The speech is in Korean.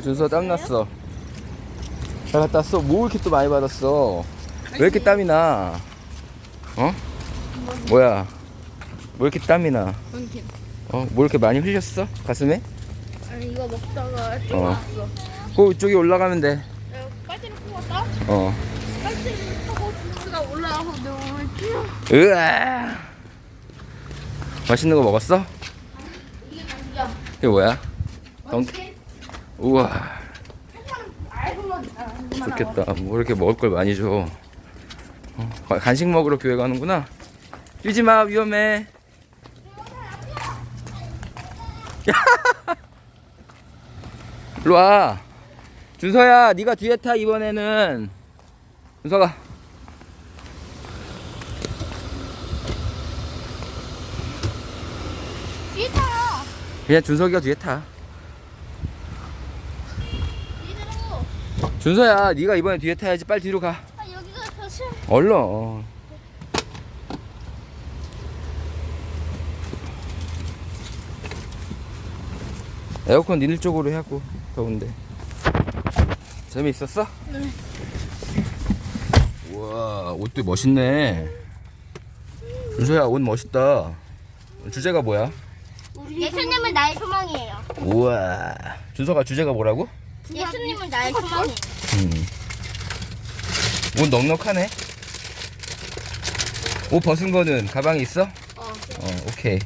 준서 땀났어. 잘 갔다 왔어? 뭐 이렇게 또 많이 받았어? 왜 이렇게 땀이 나? 어? 뭐야? 왜 이렇게 땀이 나? 어? 뭐 이렇게 많이 흘렸어? 가슴에? 아니 이거 먹다가 어. 튀어나왔어. 그 이쪽에 올라가면 돼. 내가 빨대를 뽑았다. 어. 빨대를 타고 주스가 올라와서 내 몸을 튀어. 으아! 맛있는 거 먹었어? 이게 뭐야? 이게 뭐야? 덩... 우와. 좋겠다. 뭐 이렇게 먹을 걸 많이 줘. 어, 가- 간식 먹으러 교회 가는구나. 뛰지 마, 위험해. 일로 와. 준서야, 네가 뒤에 타 이번에는. 준서가. 뒤에 타. 그냥 준석이가 뒤에 타. 이대로. 준서야, 네가 이번에 뒤에 타야지. 빨리 뒤로 가. 아 여기가 더 시원. 얼른. 에어컨 니들 쪽으로 해갖고 더운데. 재미있었어? 네. 우와 옷도 멋있네. 준서야 옷 멋있다. 주제가 뭐야? 예수님은 나의 소망이에요. 우와. 준서가 주제가 뭐라고? 예수님은 나의 소망이에요. 음. 옷 넉넉하네. 옷 벗은 거는 가방에 있어? 어. 어, 오케이.